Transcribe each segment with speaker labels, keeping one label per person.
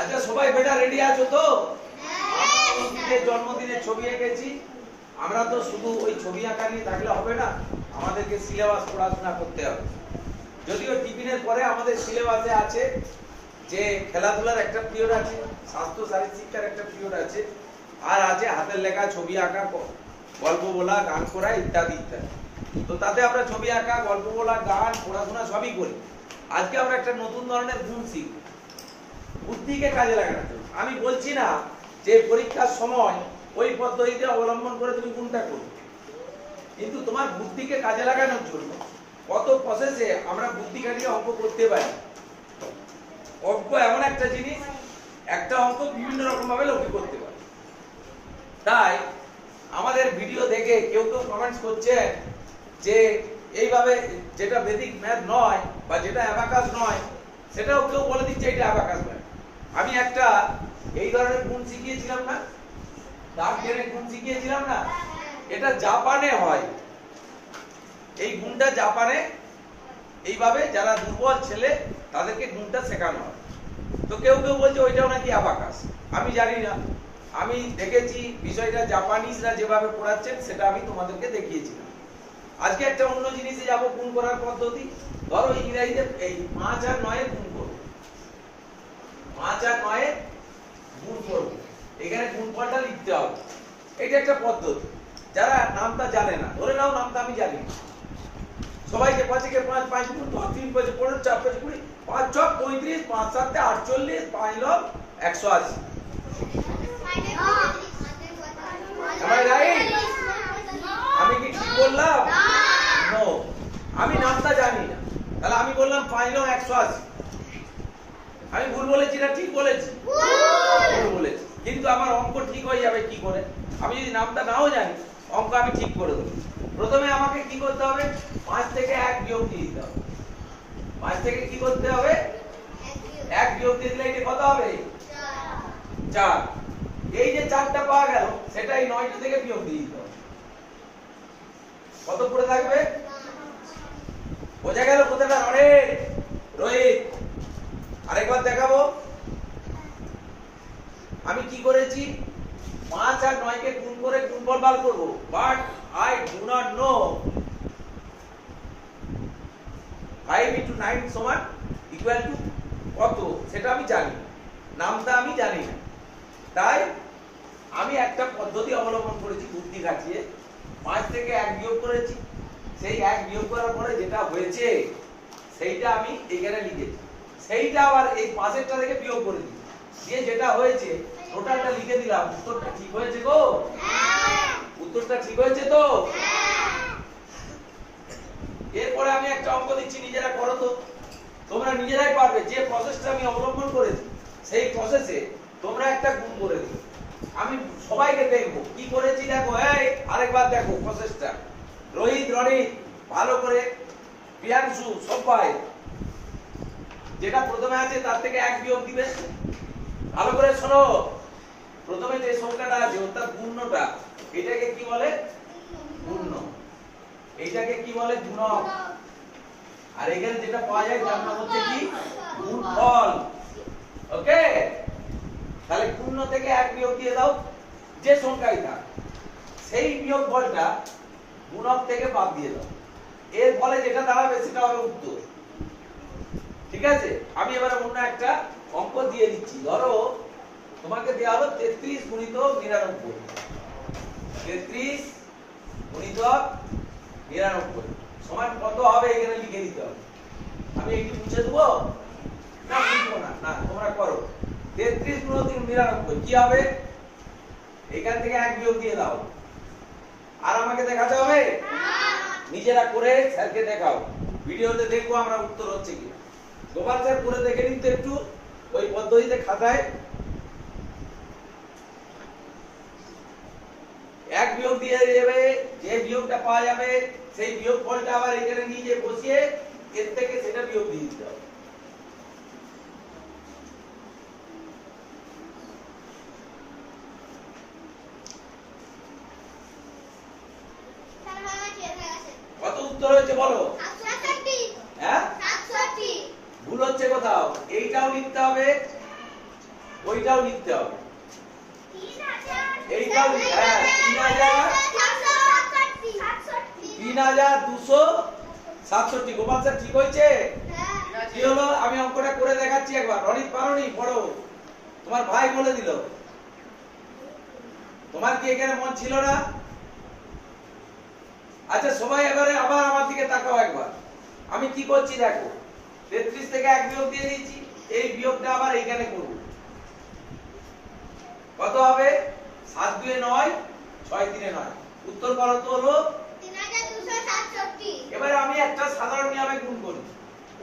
Speaker 1: আচ্ছা সবাই বেটা রেডি আছো তো? জন্মদিনের ছবি এঁকেছি। আমরা তো শুধু ওই ছবি আঁকা নিয়ে থাকলে হবে না আমাদেরকে সিলেবাস পড়াশোনা করতে হবে। যদিও টিফিনের পরে আমাদের সিলেবাসে আছে যে খেলাধুলার একটা পিরিয়ড আছে স্বাস্থ্য শারীরিক শিক্ষার একটা পিরিয়ড আছে আর আছে হাতের লেখা ছবি আঁকা গল্প বলা গান করা ইত্যাদি ইত্যাদি। তো তাতে আমরা ছবি আঁকা গল্প বলা গান পড়াশোনা সবই করি। আজকে আমরা একটা নতুন ধরনের গুণ শিখব। বুদ্ধিকে কাজে লাগানোর জন্য আমি বলছি না যে পরীক্ষার সময় ওই পদ্ধতিতে অবলম্বন করে তুমি কোনটা করবে। কিন্তু তোমার বুদ্ধিকে কাজে লাগানোর জন্য কত প্রসেসে আমরা বুদ্ধি খাটিয়ে অঙ্ক করতে পারি। অঙ্ক এমন একটা জিনিস, একটা অঙ্ক বিভিন্ন রকম ভাবে লোকে করতে পারে। তাই আমাদের ভিডিও দেখে কেউ কেউ কমেন্টস করছে যে এইভাবে যেটা বেদিক ম্যাথ নয় বা যেটা অ্যাবাকাস নয়, সেটাও কেউ বলে দিচ্ছে এটা অ্যাবাকাস ম্যাথ আমি একটা, এই ধরনের গুণ শিখিয়েছিলাম না? দাগ গুণ শিখিয়েছিলাম না? এটা জাপানে হয়। এই গুণটা জাপানে, এইভাবে যারা দুর্বল ছেলে, তাদেরকে গুণটা শেখানো হয়। তো কেউ কেউ বলছে, ওইটাও নাকি অ্যাবাকাস? আমি জানি না। আমি দেখেছি বিষয়টা জাপানিজরা যেভাবে পড়াচ্ছেন, সেটা আমি তোমাদেরকে দেখিয়েছিলাম। আজকে একটা অন্য জিনিসে যাব, গুণ করার পদ্ধতি। ধরো ইংরেজিতে এই পাঁচ আর নয়ে গুণ পাঁচ আর নয়ে গুণ করব এখানে গুণফলটা লিখতে হবে। এটা একটা পদ্ধতি। যারা নামটা জানে না ধরে নাও নামটা আমি জানি। সবাইকে পাঁচে কে পাঁচ পাঁচ গুণ দশ তিন পাঁচে পনেরো চার পাঁচে কুড়ি পাঁচ ছ পঁয়ত্রিশ পাঁচ সাতে আটচল্লিশ পাঁচ লব একশো আশি। আমি কি ঠিক বললাম? নো আমি নামটা জানি না। তাহলে আমি বললাম পাঁচ লব একশো আশি। বলেছি না ঠিক বলেছি। ভুল। বলেছি। কিন্তু আমার অঙ্ক ঠিক হয়ে যাবে কি করে? আমি যদি নামটা নাও জানি অঙ্ক আমি ঠিক করে দেবো। প্রথমে আমাকে কি করতে হবে? পাঁচ থেকে এক বিয়োগ দিয়ে দিতে হবে। পাঁচ থেকে কি করতে হবে? এক বিয়োগ দিয়ে দিলে এটা কত হবে? চার। এই যে চারটা পাওয়া গেল সেটাই নয়টা থেকে বিয়োগ দিয়ে দিতে হবে। কত পড়ে থাকবে? বোঝা গেল কোথাটা? রোহিত। আরেকবার দেখাবো। আমি কি করেছি? পাঁচ আর নয়কে গুণ করে গুণফল বার করব। But I do not know five into nine সমান ইকুয়াল টু কত? সেটা আমি জানি নামটা আমি জানি না। তাই আমি একটা পদ্ধতি অবলম্বন করেছি বুদ্ধি খাটিয়ে। পাঁচ থেকে এক বিয়োগ করেছি। সেই এক বিয়োগ করার পরে যেটা হয়েছে, সেইটা আমি এখানে লিখেছি। সেইটা আবার এই পাশেরটা থেকে বিয়োগ করে দিই। দিয়ে যেটা হয়েছে টোটালটা লিখে দিলাম। উত্তরটা ঠিক হয়েছে গো? উত্তরটা ঠিক হয়েছে তো? এরপরে আমি একটা অঙ্ক দিচ্ছি নিজেরা করো তো। তোমরা নিজেরাই পারবে। যে প্রসেসটা আমি অবলম্বন করেছি সেই প্রসেসে তোমরা একটা গুণ করে দিও। আমি সবাইকে দেখব। কি করেছি দেখো? এই আরেকবার দেখো প্রসেসটা রোহিত রনিত ভালো করে প্রিয়াংশু সবাই। যেটা প্রথমে আছে তার থেকে এক বিয়োগ দিবে। ভালো করে শোনো। প্রথমে যে সংখ্যাটা আছে, অর্থাৎ পূর্ণটা, এটাকে কি বলে? পূর্ণ। এইটাকে কি বলে? গুণক। আর এখানে যেটা পাওয়া যায়, তার নাম হচ্ছে কি? গুণফল। ওকে? তাহলে পূর্ণ থেকে এক বিয়োগ দিয়ে দাও, যে সংখ্যাই থাক। সেই বিয়োগ ফলটা গুণক থেকে বাদ দিয়ে দাও। এর ফলে যেটা দাঁড়াবে, সেটা হবে উত্তর। ঠিক আছে? আমি এবারে অন্য একটা অঙ্ক দিয়ে দিচ্ছি। ধরো তোমাকে দেওয়া হলো তেত্রিশ গুণিত নিরানব্বই। তেত্রিশ গুণিত নিরানব্বই। সমান কত হবে এখানে লিখে দিতে হবে। আমি মুছে দেবো? না মুছবো না। না তোমরা করো। তেত্রিশ গুণিত নিরানব্বই কি হবে? এখান থেকে এক বিয়োগ দিয়ে দাও। আর আমাকে দেখাতে হবে? নিজেরা করে স্যারকে দেখাও। ভিডিওতে দেখব আমরা উত্তর হচ্ছে কি গোপাল স্যার করে দেখে নিন তো একটু ওই পদ্ধতিতে খাতায়। এক বিয়োগ দিয়ে যাবে যে বিয়োগটা পাওয়া যাবে সেই বিয়োগ ফলটা আবার এখানে নিয়ে যে বসিয়ে এর থেকে সেটা বিয়োগ দিয়ে দিতে হবে। কত উত্তর হয়েছে বলো? ভুল হচ্ছে কোথাও? এইটাও লিখতে হবে, ওইটাও লিখতে হবে। এইটাও হ্যাঁ তিন হাজার তিন হাজার দুশো সাতষট্টি। গোপাল স্যার, ঠিক হয়েছে? কি হলো? আমি অঙ্কটা করে দেখাচ্ছি একবার। পড়ো। তোমার ভাই বলে দিল। তোমার কি এখানে মন ছিল না? আচ্ছা সবাই এবারে আবার আমার দিকে তাকাও একবার। আমি কি করছি দেখো? তেত্রিশ থেকে এক বিয়োগ দিয়ে দিয়েছি এই বিয়োগটা আবার এইখানে করব। কত হবে? সাত দুয়ে নয় ছয় তিনে নয়। উত্তর করো তো হলো এবারে আমি একটা সাধারণ নিয়মে গুণ করি।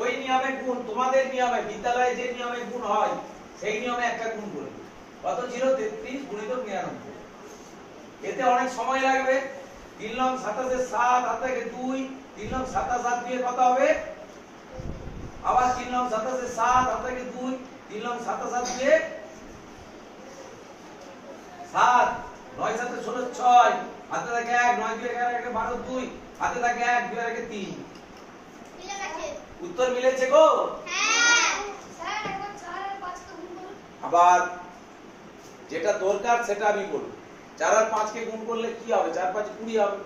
Speaker 1: ওই নিয়মে গুণ তোমাদের নিয়মে বিদ্যালয়ে যে নিয়মে গুণ হয় সেই নিয়মে একটা গুণ করি। কত ছিল? তেত্রিশ গুণিত নিরানব্বই। এতে অনেক সময় লাগবে। তিন লং সাতাশে সাত হাত থেকে দুই তিন লং সাতাশ হাত দিয়ে কত হবে? আবার তিন লং সাতাশে সাত হাত থেকে দুই তিন লং সাতাশ হাত দিয়ে সাত নয় সাথে ষোলো ছয় হাতে থাকে এক নয় দুই এগারো একে বারো দুই হাতে থাকে এক দুই একে তিন। উত্তর মিলেছে গো? আবার যেটা দরকার সেটা আমি বলব। চার আর পাঁচকে গুণ করলে কি হবে? চার পাঁচ কুড়ি হবে।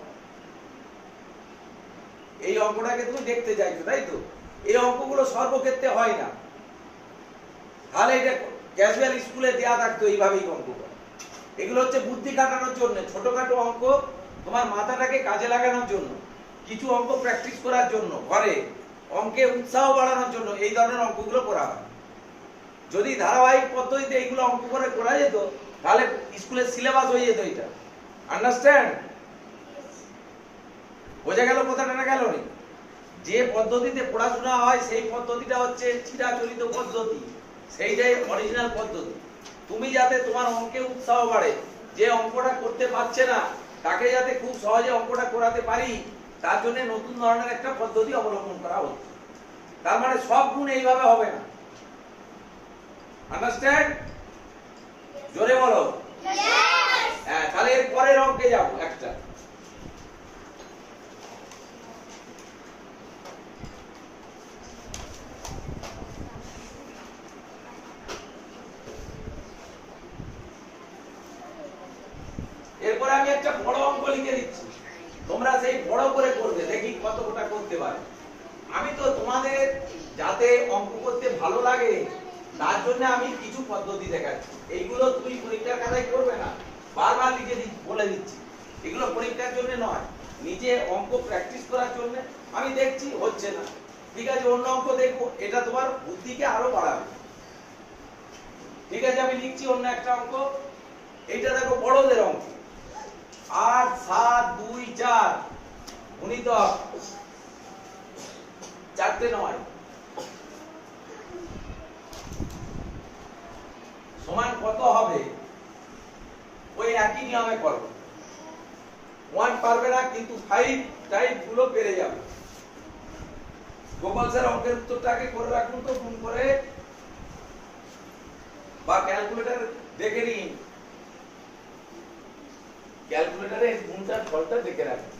Speaker 1: এই অঙ্কটাকে তুমি দেখতে চাইছো তাই তো? এই অঙ্কগুলো সর্বক্ষেত্রে হয় না। তাহলে এটা ক্যাজুয়াল স্কুলে দেয়া থাকতো এইভাবেই অঙ্ক করা। এগুলো হচ্ছে বুদ্ধি কাটানোর জন্য, ছোটখাটো অঙ্ক তোমার মাথাটাকে কাজে লাগানোর জন্য, কিছু অঙ্ক প্র্যাকটিস করার জন্য, ঘরে অঙ্কে উৎসাহ বাড়ানোর জন্য এই ধরনের অঙ্কগুলো করা হয়। যদি ধারাবাহিক পদ্ধতিতে এইগুলো অঙ্ক করে করা যেত, তাহলে স্কুলের সিলেবাস হয়ে যেত এটা। আন্ডারস্ট্যান্ড বোঝা গেল কথাটা না গেল নি? যে পদ্ধতিতে পড়াশোনা হয় সেই পদ্ধতিটা হচ্ছে চিরাচরিত পদ্ধতি। সেইটাই অরিজিনাল পদ্ধতি। তুমি যাতে তোমার অঙ্কে উৎসাহ বাড়ে যে অঙ্কটা করতে পারছে না তাকে যাতে খুব সহজে অঙ্কটা করাতে পারি তার জন্য নতুন ধরনের একটা পদ্ধতি অবলম্বন করা হচ্ছে তার মানে সব গুণ এইভাবে হবে না। আন্ডারস্ট্যান্ড জোরে বলো? হ্যাঁ তাহলে এর পরের অঙ্কে যাব একটা এরপরে আমি একটা বড় অঙ্ক লিখে দিচ্ছি তোমরা সেই বড় করে করবে দেখি কতটা করতে পারে আমি তো তোমাদের যাতে অঙ্ক করতে ভালো লাগে তার জন্য আমি কিছু পদ্ধতি দেখাচ্ছি। এইগুলো তুমি পরীক্ষার খাতায় করবে না। বারবার লিখে বলে দিচ্ছি। এগুলো পরীক্ষার জন্য নয়। নিজে অঙ্ক প্র্যাকটিস করার জন্য। আমি দেখছি হচ্ছে না। ঠিক আছে, অন্য অঙ্ক দেখব। এটা তোমার বুদ্ধিকে আরও বাড়াবে। ঠিক আছে, আমি লিখছি অন্য একটা অঙ্ক। এটা দেখো, বড়দের অঙ্ক। আট, সাত, দুই, চার। গুণিতক। চারটে নয়। সমান কত হবে? ওই একই নিয়মে করো। ওয়ান পারবে না, কিন্তু ফাইভ টাইপগুলো পেরে যাবে। গোপাল স্যার অঙ্কের উত্তরটাকে করে রাখুন তো ফোন করে। বা ক্যালকুলেটর দেখে নিন। ক্যালকুলেটরে গুণটার ফলটা দেখে রাখুন।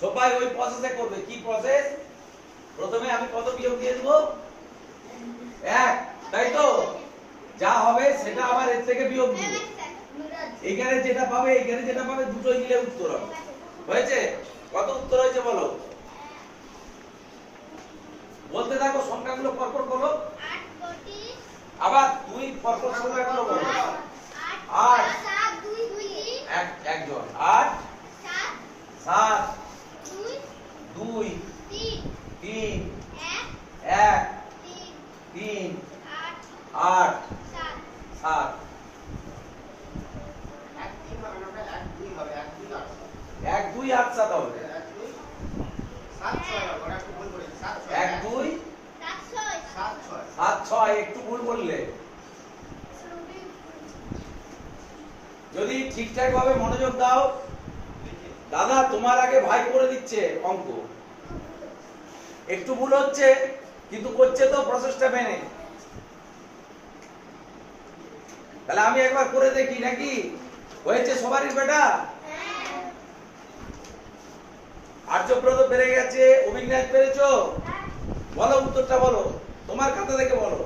Speaker 1: সবাই ওই প্রসেসে করবে। কি প্রসেস প্রথমে আমি কত বিয়োগ দিয়ে দেবো? এক। তাই তো? যা হবে সেটা আবার এর থেকে বিয়োগ দিবে এখানে যেটা পাবে এখানে যেটা পাবে দুটোই মিলে উত্তর হবে। হয়েছে? কত উত্তর হয়েছে বলো? বলতে থাকো সংখ্যাগুলো পরপর বলো। আবার দুই পরপর সংখ্যাগুলো বলো। আট। এক একজন। আট। সাত। দুই। তিন এক তিন আট। সাত। এক দুই আট। সাত হবে। এক দুই সাত ছয় একটু ভুল বললে। যদি ঠিকঠাক ভাবে মনোযোগ দাও দাদা তোমার আগে ভাই করে দিচ্ছে অঙ্ক। একটু ভুল হচ্ছে কিন্তু করছে তো প্রসেসটা মেনে। তাহলে আমি একবার করে দেখি, নাকি? হয়েছে সবারই বেটা? আর্যব্রত বেড়ে গেছে, অভিনয় পেরেছ? বলো উত্তরটা বলো, তোমার খাতা দেখে বলো।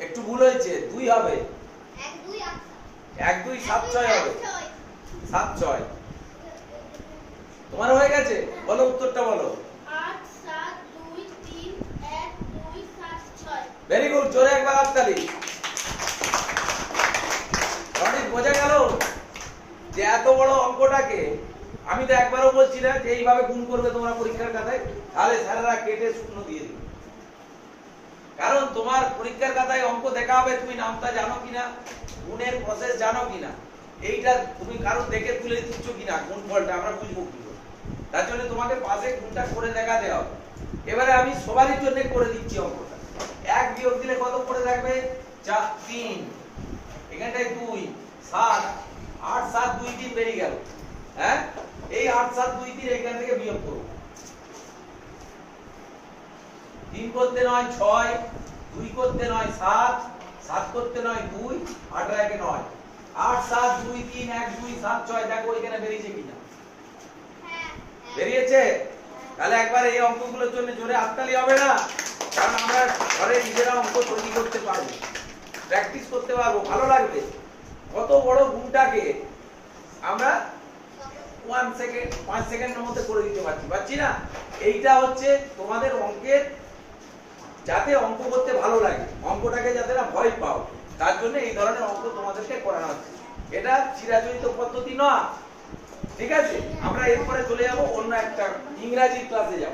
Speaker 1: একটু ভুল
Speaker 2: হয়েছে, দুই হবে।
Speaker 1: এক, দুই, সাত, ছয় হবে। সাত, ছয়। তোমার হয়ে গেছে? বলো উত্তরটা বলো। হাততালি অনেক বোঝা গেল যে এত বড় অঙ্কটাকে আমি তো একবারও বলছি না যে এইভাবে গুণ করবে তোমরা পরীক্ষার তাহলে স্যারেরা কেটে দিয়ে কারণ তোমার পরীক্ষার অঙ্ক দেখা হবে, তুমি নামটা জানো কিনা, গুণের প্রসেস জানো কিনা, এইটা তুমি কারও দেখে তুলে দিচ্ছ কিনা, কোন ফলটা, আমরা বুঝব কি তার জন্য তোমাকে পাশে গুণটা করে দেখাতে হবে। এবারে আমি সবারই জন্য করে দিচ্ছি অঙ্কটা। এক বিয়োগ দিলে কত করে থাকবে? চার তিন। এখানটায় দুই সাত। আট সাত দুই তিন বেরিয়ে গেল। হ্যাঁ? এই আট সাত দুই তিন এখান থেকে বিয়োগ করব তিন করতে নয় ছয়। দুই করতে নয় সাত। সাত করতে নয় দুই। আট একে নয়। আট সাত দুই তিন এক দুই সাত ছয়। দেখো এখানে বেরিয়েছে কিনা।
Speaker 2: হ্যাঁ।
Speaker 1: বেরিয়েছে? তাহলে একবার এই অঙ্কগুলোর জন্য জোরে হাততালি হবে না? কারণ আমরা ঘরে নিজেরা অঙ্ক তৈরি করতে পারব। প্র্যাকটিস করতে পারব, ভালো লাগবে। কত বড় গুণটাকে আমরা ওয়ান সেকেন্ড পাঁচ সেকেন্ডের মধ্যে করে দিতে পারছি। পারছি না? এইটা হচ্ছে তোমাদের অঙ্কের, যাতে অঙ্ক করতে ভালো লাগে। অঙ্কটাকে যাতে না ভয় পাও। তার জন্য এই ধরনের অঙ্ক তোমাদেরকে করানো হচ্ছে। এটা চিরাচরিত পদ্ধতি নয়। ঠিক আছে? আমরা এরপরে চলে যাব অন্য একটা ইংরাজি ক্লাসে যাব।